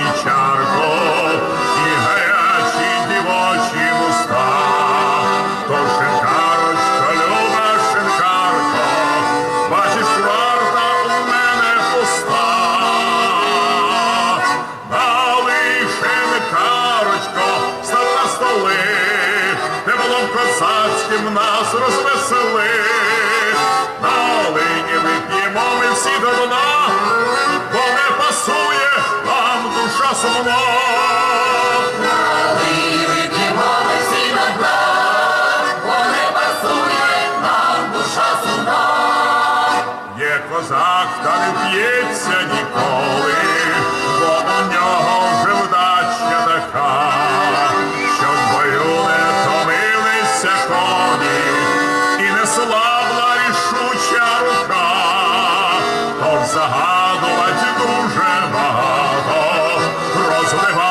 Вічарко, і гарячі дівочі вуста, то шинкарочка, люба шинкарко, бачиш, чорта в мене пуста, на лишечко, став на столи, те полом косацьким нас розвесели, на Олені вип'ємо ми всі до дна. Salomon. 什么代